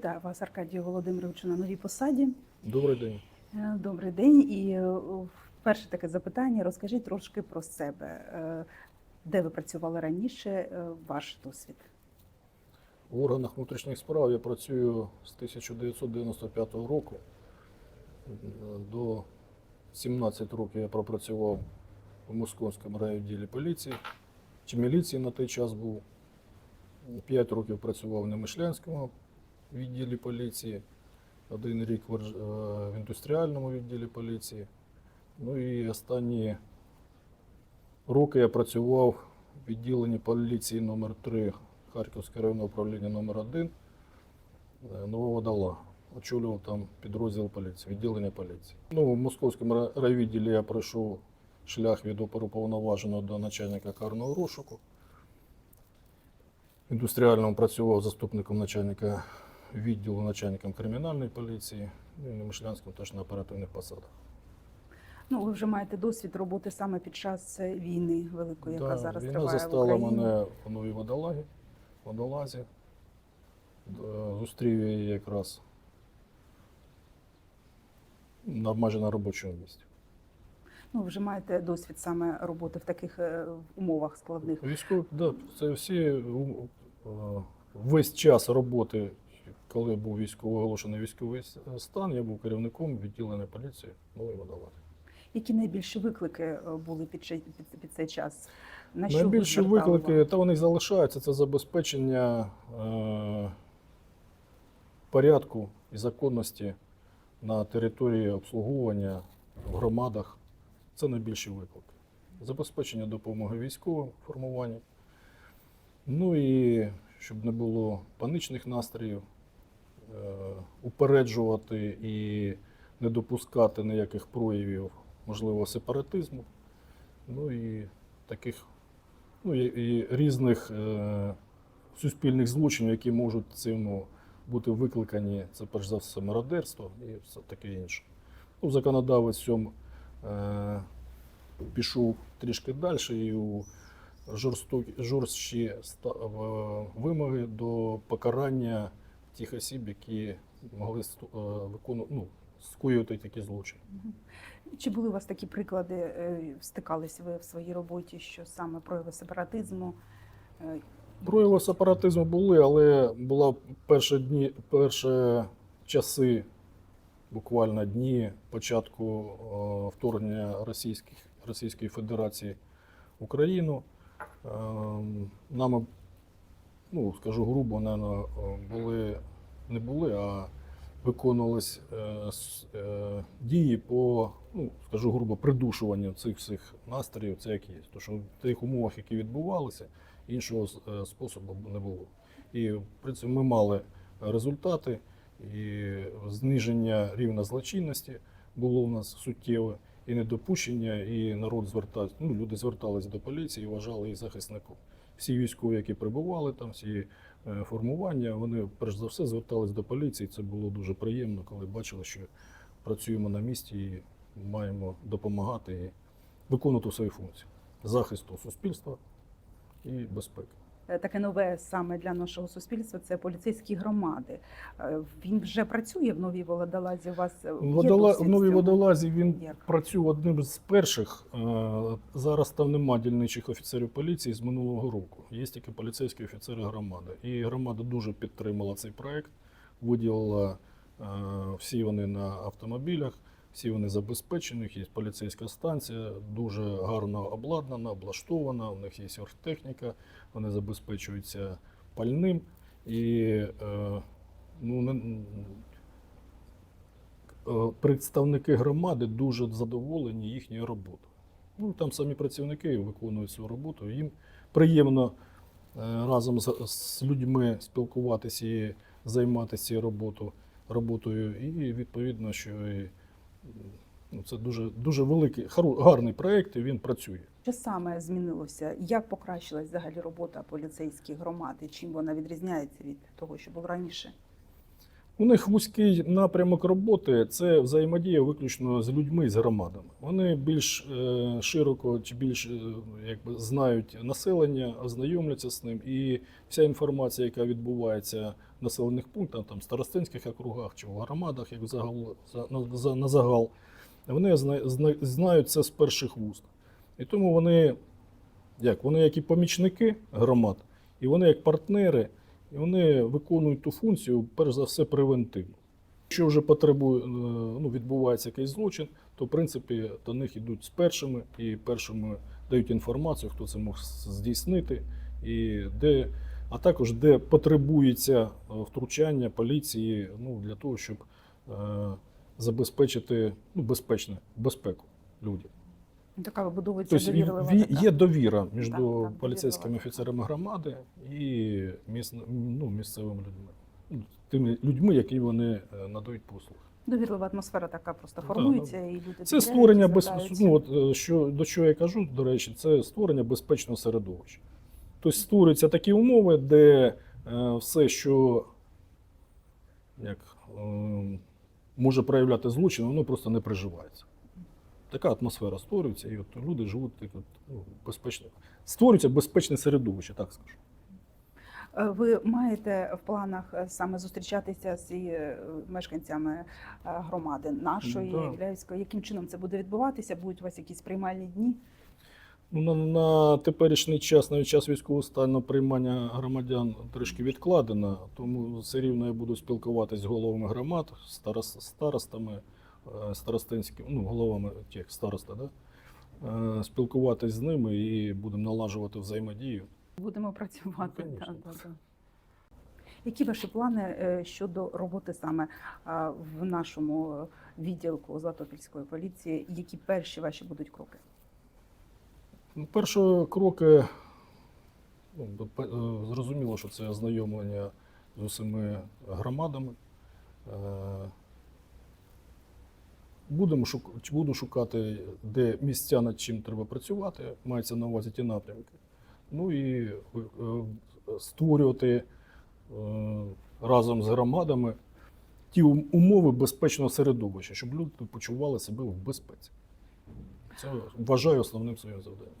Вітаю вас, Аркадію Володимировичу, на новій посаді. Добрий день. Е, Добрий день. І е, перше таке запитання: розкажіть трошки про себе. Е, Де ви працювали раніше? Ваш досвід? В органах внутрішніх справ я працюю з 1995 року. До 17 років я пропрацював у Московському райвідділі поліції, чи міліції на той час був. 5 років працював в Немишлянському відділі поліції, один рік в е, в індустріальному відділі поліції. Ну і останні роки я працював в відділенні поліції номер 3 Харківське районне управління номер 1 Нововодола. Очолював там підрозділ поліції, відділення поліції. Ну, в московському ра- райвідділі я пройшов шлях від оперуповноваженого до начальника карного розшуку. В індустріальному працював заступником начальника відділу, начальником кримінальної поліції, ну і на Мишлянському теж на оперативних посадах. Ну, ви вже маєте досвід роботи саме під час е, війни великої, яка Да, зараз війна триває в застала Україні. мене в новій водолагі, водолазі. Е, Зустрів я її якраз на майже на робочому місці. Ну, ви вже маєте досвід саме роботи в таких е, умовах складних. Військові, да, це всі весь час роботи, коли був військово оголошений військовий стан, я був керівником відділення поліції нової водолази. Які найбільші виклики е, були під, під, під цей час? На що Найбільші виклики, та вони залишаються, це забезпечення е, порядку і законності на території обслуговування в громадах. Це найбільші виклики. Забезпечення допомоги військовим формуванням. Ну і щоб не було панічних настроїв, е, упереджувати і не допускати ніяких проявів, можливо, сепаратизму. Ну і таких ну, і, різних е, суспільних злочинів, які можуть цим бути викликані, це перш за все мародерство і все таке інше. Ну, законодавець цьому е, пішов трішки далі і у жорсткі ста- вимоги до покарання тих осіб, які могли е, викону- ну, скоювати такі злочини. Чи були у вас такі приклади, е, стикались ви в своїй роботі, що саме прояви сепаратизму? е, Прояви сепаратизму були, але була перші дні, перші часи, буквально дні початку вторгнення Російських, Російської Федерації в Україну. Е, Нами, ну, скажу грубо, наверно, е, були, не були, а виконувались е, е, дії по, ну, скажу грубо, придушуванню цих всіх настроїв, це як є. Тому що в тих умовах, які відбувалися, іншого е, способу не було. І в принципі ми мали результати, і зниження рівня злочинності було у нас суттєве, і недопущення, і народ звертався, ну, люди звертались до поліції і вважали їх захисником. Всі військові, які прибували там, всі е, формування, вони перш за все звертались до поліції. Це було дуже приємно, коли бачили, що працюємо на місці і маємо допомагати і виконувати свої функції захисту суспільства і безпеки. Е, Таке нове саме для нашого суспільства це поліцейські громади. Е, Він вже працює в новій Володалазі. У вас е, Водола... В новій водолазі він Як? працює одним з перших. Зараз там нема дільничих офіцерів поліції з минулого року. Є тільки поліцейські офіцери громади. І громада дуже підтримала цей проект, виділила всі вони на автомобілях, всі вони забезпечені. Є поліцейська станція, дуже гарно обладнана, облаштована. У них є оргтехніка, вони забезпечуються пальним. І е, ну, е, представники громади дуже задоволені їхньою роботою. Ну, там самі працівники виконують свою роботу. Їм приємно е, разом з, людьми спілкуватися і займатися роботою, роботою. І відповідно, що і, це дуже, дуже великий, гарний проєкт, і він працює. Що саме змінилося? Як покращилась взагалі робота поліцейських громад? І чим вона відрізняється від того, що було раніше? У них вузький напрямок роботи це взаємодія виключно з людьми, з громадами. Вони більш е, широко чи більш е, якби, знають населення, ознайомляться з ним. І вся інформація, яка відбувається в населених пунктах, там старостинських округах чи в громадах, як загал, за, на, загал, вони зна, зна, знають це з перших вуст. І тому вони, як, вони як і помічники громад, і вони як партнери. І вони виконують ту функцію, перш за все, превентивно. Якщо вже потребує, е, ну, відбувається якийсь злочин, то в принципі до них йдуть з першими і першими дають інформацію, хто це може здійснити, і де, а також де потребується е, втручання поліції ну, для того, щоб е, забезпечити ну, безпечне, безпеку людям. Така вибудовується Тобто довірлива. ві- є довіра між Так, так, поліцейськими довірлива. офіцерами громади і міс, ну, місцевими людьми. Ну, Тими людьми, які вони е, надають послуги. Довірлива атмосфера така просто Ну, формується, і люди Це створення без, ну, от, е, що, до чого я кажу, до речі, це створення безпечного середовища. Тобто створюються такі умови, де е, все, що як, е, може проявляти злочин, воно просто не приживається. Така атмосфера створюється, і от люди живуть так, от, ну, безпечно. Створюється безпечне середовище, так скажу. Е, Ви маєте в планах е, саме зустрічатися з е, мешканцями громади нашої, Да. Віляївської? Яким чином це буде відбуватися? Будуть у вас якісь приймальні дні? Ну, на, на теперішній час, навіть час військового стану, приймання громадян трішки відкладено, тому все рівно я буду спілкуватися з головами громад, старос, старостами, е, старостинськими, ну, головами тих староста, да? Е, спілкуватись з ними і будемо налажувати взаємодію. Будемо працювати. Ну, да, да, да. Які ваші плани е, щодо роботи саме в нашому відділку Златопільської поліції? Які перші ваші будуть кроки? Ну, Перші кроки, ну, зрозуміло, що це ознайомлення з усіма громадами. Будемо шукати, буду шукати, де місця над чим треба працювати, мається на увазі ті напрямки. Ну і е, створювати е, разом з громадами ті умови безпечного середовища, щоб люди почували себе в безпеці. Це вважаю основним своїм завданням.